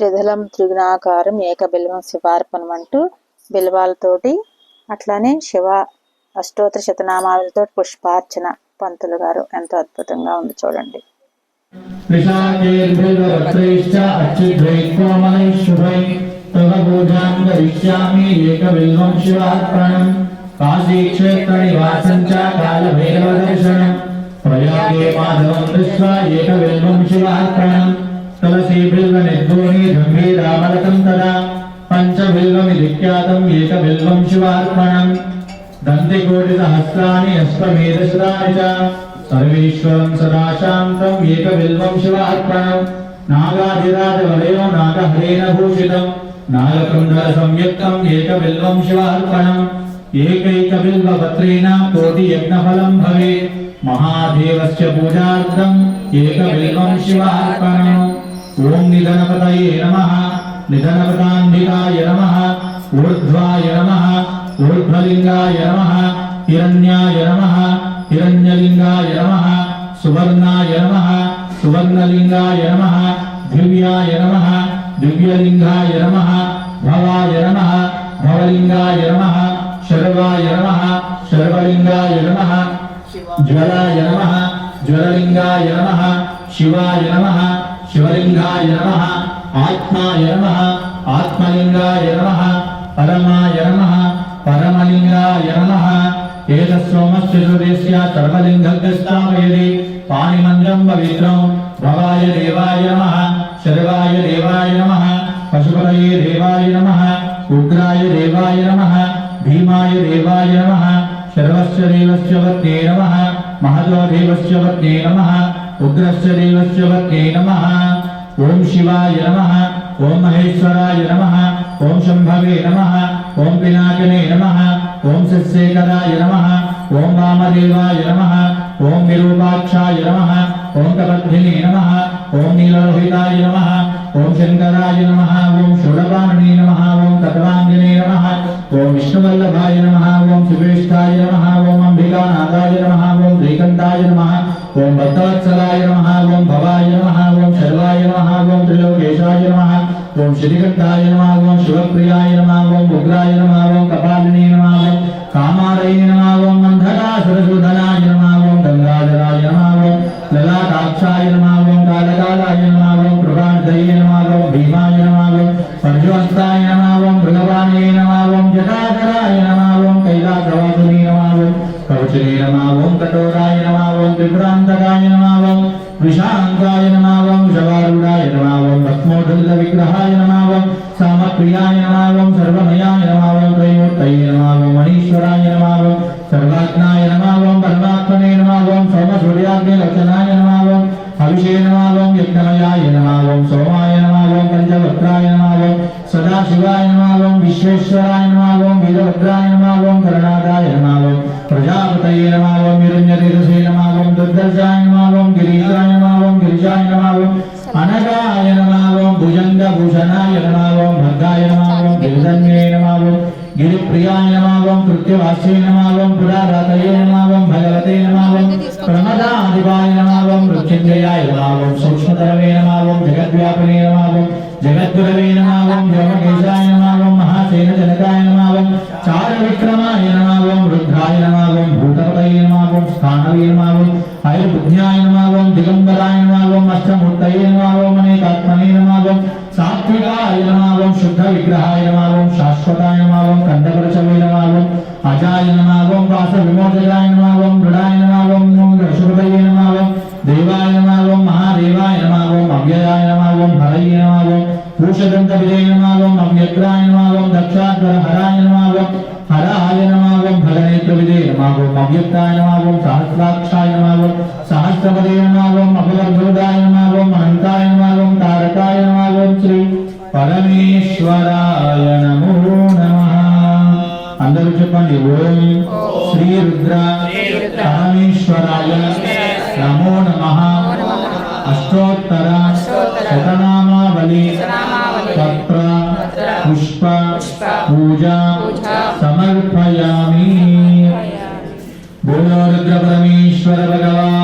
త్రిధలం త్రిగుణాకారం ఏకబిల్వం శివార్పణం అంటూ బిల్వాలతోటి అట్లానే శివ అష్టోత్తర శతనామాలతో పుష్పార్చన. పంతులు గారు ఎంతో అద్భుతంగా ఉంది చూడండి. ప్రయాగే మాధవం దృష్ట్వా శివార్పణం. करिष्यामि एकबिल्वं शिवार्पणम् काशीक्षेत्रनिवासं च कालभैरवदर्शनम् प्रयागे माधवं दृष्ट्वा एकबिल्वं शिवार्पणम् तुलसीबिल्वनिर्गोणी गम्भीरामलकं तदा पञ्चबिल्वमिति ख्यातम् एकबिल्वं शिवार्पणम् दन्तिकोटिसहस्राणि अश्वमेधशतानि च सर्वेश्वरं सदा शान्तम् एकबिल्वं शिवार्पणम् नागाधिराजवलयो नागहरेण भूषितम् नागकुण्डलसंयुक्तम् एकबिल्वं शिवार्पणम् एकैकबिल्वपत्रेण कोटियज्ञफलं भवेत् महादेवस्य पूजार्थम् एकबिल्वं शिवार्पणम् ఓం నిధనపతయే నమ. నిధనపతాండికాయ నమ. ఊర్ధ్వాయ నమ. ఊర్ధ్వలింగాయ నమ. హిరణ్యాయ నమ. హిరణ్యలింగాయ నమ. సువర్ణాయ నమ. సువర్ణలింగాయ నమ. దివ్యాయ నమ. దివ్యలింగాయ నమ. భవాయ నమ. భవలింగాయ నమ. శర్వాయ నమ. శర్వలింగాయ నమ. జ్వరాయ నమ. జ్వరలింగాయ నమ. శివాయ నమ. శివలింగాయ నమ ఆత్మాయ నమ ఆత్మలింగాయ నమ పరమాయ నమ పరమలింగాయ నమ ఏద సోమశ్చుదేశ్య సర్వలింగస్తామయది పాణిమంద్రం పవిత్రం భవాయ దేవాయ నమ శర్వాయ దేవాయ నమ పశుపలయే దేవాయ నమ ఉగ్రాయ దేవాయ నమ భీమాయ దేవాయ నమ శర్వస్య దేవస్య వర్తే నమ మహదో దేవస్య వర్తే నమ ఉగ్రశ్చ దేవస్య వర్గే నమ ఓం శివాయ నమ ఓం మహేశ్వరాయ నమ ఓం శంభవే నమ ఓం పినాకనే నమ ఓం శశేఖరాయ నమ ఓం రామదేవాయ నమ ఓం విరూపాక్షాయ నమ ఓం కలబ్ధినే నమ ఓం నీలలోహితాయ నమ ఓం శంకరాయ నమ ఓం షుడపాణినే నమ ఓం తత్వాంగినే నమ ఓం విష్ణువల్లభాయ నమ ఓం సుభేష్ఠాయ నమ ఓం అంబికానాథాయ నమ ఓం శ్రీకంఠాయ నమ ఓం భక్తవత్సలాయ నమ ఓం భవాయ నమ ఓం శర్వాయ నమ ఓం త్రిలోకేశాయ నమ ఓం శ్రీకంఠాయ నమ ఓం శివప్రియాయ నమ ఓం ఉగ్రాయ నమ ఓం కపాలిని నమ ఓం కామారయ నమ ఓం అంధకా సరసుధనా విశాంతాయ నమావం శవారుడాయ నమావం భస్మోదల విగ్రహాయ నమావం సామప్రియాయ నమావం సర్వమయాయ నమావం త్రైమూర్తయ నమావం మనీశ్వరాయ నమావం సర్వాజ్ఞాయ నమావం పరమాత్మనే నమావం సోమ సూర్యాగ్ని లక్షణాయ నమావం హవిషే నమావం యజ్ఞమయాయ నమావం సోమాయ నమావం పంచవక్రాయ నమావం సదాశివాయ నమావం విశ్వేశ్వరాయ నమావం వీరభద్రాయ నమావం కరుణాదాయ నమావం ప్రజాపతయ నమావం గిరిప్రియాయనమాగం కృత్యవాస్యైనమాగం పురారతయనమాగం భగవతేనమాగం ప్రమదాదివాయనమాగం మృత్యుంజయాయనమాగం సూక్ష్మతరవేనమాగం జగద్వ్యాపనేనమాగం జగద్గురవేనమాగం జగమేశాయనమాగం మహాసేనజనకాయనమాగం చారవిక్రమాయనమాగం రుద్రాయనమాగం భూతపదయనమాగం స్థానవీనమాగం ఆయుర్బుద్ధ్యాయనమాగం దిగంబరాయనమాగం అష్టమూర్తయనమాగం అనేకాత్మనేనమాగం సాత్వికాయనమాగం శుద్ధ విగ్రహ ॐ भगनेत्रविजय नमः ॐ अव्यक्ताय नमः ॐ सहस्राक्षाय नमः ॐ सहस्रपदे नमः ॐ अभवद्भुताय नमः ॐ अनन्ताय नमः ॐ तारकाय नमः ॐ श्री పరమేశ్వరాయ నమో నమః అందరూ చెప్పండి ఓం శ్రీ రుద్ర పరమేశ్వరాయ నమో నమః అష్టోత్తర శతనామావళి పత్ర పుష్ప పూజ సమర్పయామి ഭൂമോരുദ്രപരമീശ്വര ഭഗവാൻ